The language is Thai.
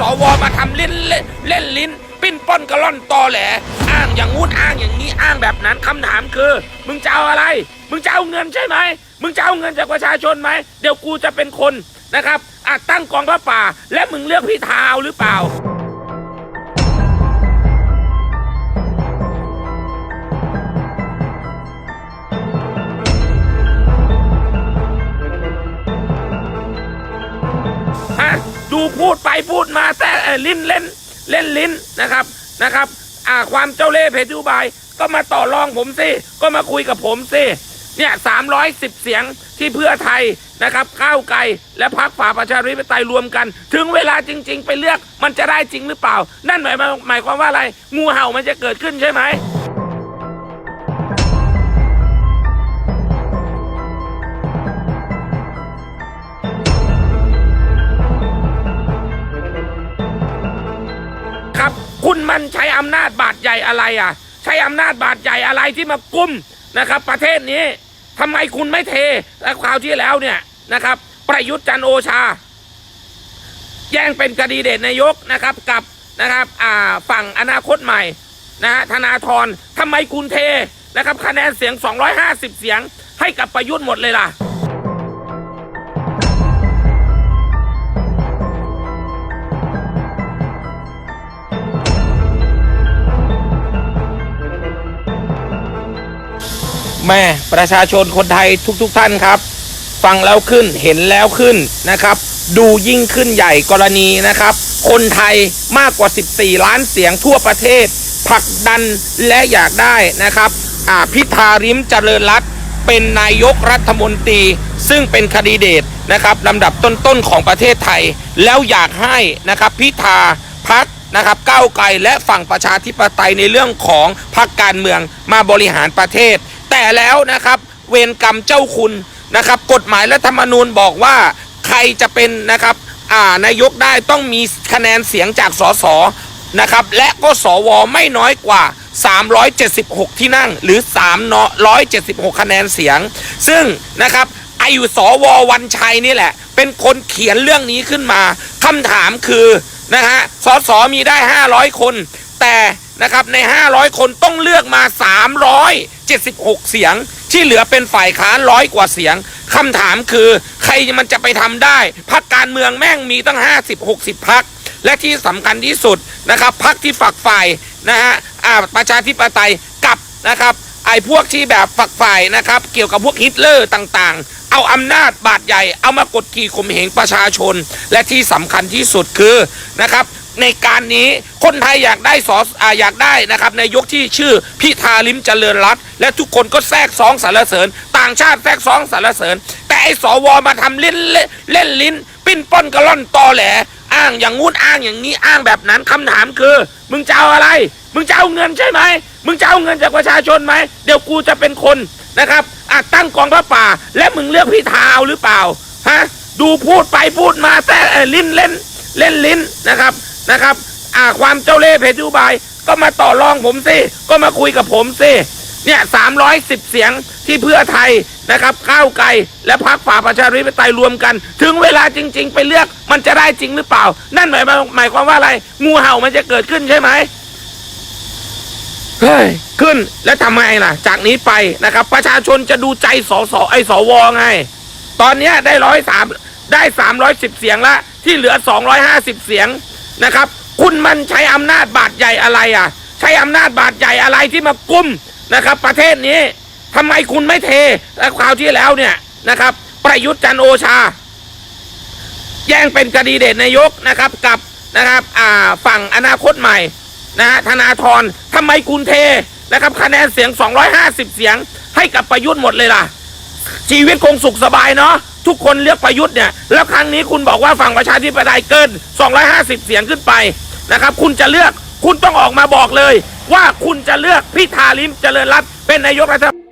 สวมาทำเล่นเล่นเล่นลิ้น ปิ้นป้อนกระล่อนตอแหล อ้างอย่างงู้นอ้างอย่างนี้อ้างแบบนั้นคำถามคือ มึงจะเอาอะไร มึงจะเอาเงินใช่ไหมมึงจะเอาเงินจากประชาชนไหมเดี๋ยวกูจะเป็นคนนะครับอาจตั้งกองพระป่า และมึงเลือกพี่ทาวหรือเปล่า ดูพูดไปพูดมาแต่ลิ้นเล่นเล่นลิ้นนะครับนะครับ อ่าความเจ้าเล่ห์เพทุบายก็มาต่อรองผมสิก็มาคุยกับผมสิเนี่ยสามร้อยสิบเสียงที่เพื่อไทยนะครับก้าวไกลและพรรคฝ่าประชาธิปไตยรวมกัน ถึงเวลาจริง ๆ ไปเลือกมันจะได้จริงหรือเปล่า นั่นหมายหมายความว่าอะไรงูเห่ามันจะเกิดขึ้นใช่ไหม มันใช้อำนาจบาดใหญ่อะไรอะ ใช้อำนาจบาดใหญ่อะไรที่มากุมนะครับ ประเทศนี้ทำไมคุณไม่เทและคราวที่แล้วเนี่ยนะครับ ประยุทธ์จันโอชา แย่งเป็นคดีเดชนายกนะครับกับนะครับอ่าฝั่งอนาคตใหม่นะฮะธนาธรทำไมคุณเทนะครับคะแนนเสียง 250 เสียงให้กับประยุทธ์หมดเลยล่ะ แม่ประชาชนคนไทยทุกๆทท่านครับ ฟังแล้วขึ้นเห็นแล้วขึ้นนะครับ ดูยิ่งขึ้นใหญ่กรณีนะครับ คนไทยมากกว่า 14 ล้านเสียงทั่วประเทศผลักดันและอยากได้นะครับพิธาริมเจริญรัตน์เป็นนายกรัฐมนตรี ซึ่งเป็นคดีเดตนะครับลำดับต้นๆของประเทศไทย แล้วอยากให้นะครับพิธาพักนะครับก้าวไกลและฝั่งประชาธิปไตยในเรื่องของพรรคการเมืองมาบริหารประเทศ แต่แล้วนะครับเวรกรรมเจ้าคุณนะครับ กฎหมายและธรรมนูญบอกว่าใครจะเป็นนะครับอ่านายกได้ต้องมีคะแนนเสียงจากสสนะครับ และก็สวไม่น้อยกว่า 376 ที่นั่งหรือ 376 คะแนนเสียง ซึ่งนะครับไออยู่สววันชัยนี่แหละ เป็นคนเขียนเรื่องนี้ขึ้นมาคำถามคือนะฮะสสมีได้ 500 คน แต่นะครับใน 500 คนต้องเลือกมา 76 เสียง ที่เหลือเป็นฝ่ายค้านร้อยกว่าเสียงคำถามคือ ใครมันจะไปทำได้พักการเมืองแม่งมีตั้ง 50-60พัก และที่สำคัญที่สุดนะครับพักที่ฝักฝ่ายนะฮะอาประชาธิปไตยกับนะครับไอ้พวกที่แบบฝักฝ่ายนะครับ เกี่ยวกับพวกฮิตเลอร์ต่างๆ เอาอำนาจบาดใหญ่ เอามากดขี่ข่มเหงประชาชน และที่สำคัญที่สุดคือนะครับ ในการนี้คนไทยอยากได้สออาอยากได้นะครับนายกที่ชื่อพิธาลิมเจริญรัตน์และทุกคนก็แทรกซองสารเสริญ ต่างชาติแทรกซองสารเสริญ แต่ไอ้สวมาทำเล่นเล่นเล่นลิ้น ปิ้นป้อนกระล่อนตอแหลอ้างอย่างงู้นอ้างอย่างนี้อ้างแบบนั้นคำถามคือ มึงจะเอาอะไร มึงจะเอาเงินใช่ไหมมึงจะเอาเงินจากประชาชนไหมเดี๋ยวกูจะเป็นคนนะครับอาจตั้งกองพระป่า และมึงเลือกพิธาเอาหรือเปล่าฮะดูพูดไปพูดมาแต่ลิ้นเล่นเล่นลิ้นนะครับ นะครับ อ่าความเจ้าเล่ห์เพทุบายก็มาต่อรองผมสิก็มาคุยกับผมสิเนี่ยสามร้อยสิบเสียงที่เพื่อไทยนะครับก้าวไกลและพรรคฝ่าประชาธิปไตยรวมกัน ถึงเวลาจริง ๆ ไปเลือกมันจะได้จริงหรือเปล่า นั่นหมายหมายความว่าอะไร งูเห่ามันจะเกิดขึ้นใช่ไหมเฮ้ยขึ้นแล้วทำไงล่ะ จากนี้ไปนะครับ ประชาชนจะดูใจสสไอสวไง ตอนนี้ได้ร้อยสามได้สามร้อยสิบเสียงละที่เหลือสองร้อยห้าสิบเสียง นะครับ คุณมันใช้อำนาจบาดใหญ่อะไรอะ ใช้อำนาจบาดใหญ่อะไรที่มากุมนะครับ ประเทศนี้ทำไมคุณไม่เทและคราวที่แล้วเนี่ยนะครับ ประยุทธ์จันโอชา แย่งเป็นคดีเดชนายกนะครับกับนะครับอ่าฝั่งอนาคตใหม่นะฮะธนาธรทำไมคุณเทนะครับคะแนนเสียง 250 เสียงให้กับประยุทธ์หมดเลยล่ะ ชีวิตคงสุขสบายเนาะ ทุกคนเลือกประยุทธ์เนี่ย แล้วครั้งนี้คุณบอกว่าฝั่งประชาธิปไตยเกิน 250 เสียงขึ้นไปนะครับ คุณจะเลือกคุณต้องออกมาบอกเลย ว่าคุณจะเลือกพิธาลิมเจริญรัตน์เป็นนายกรัฐมนตรี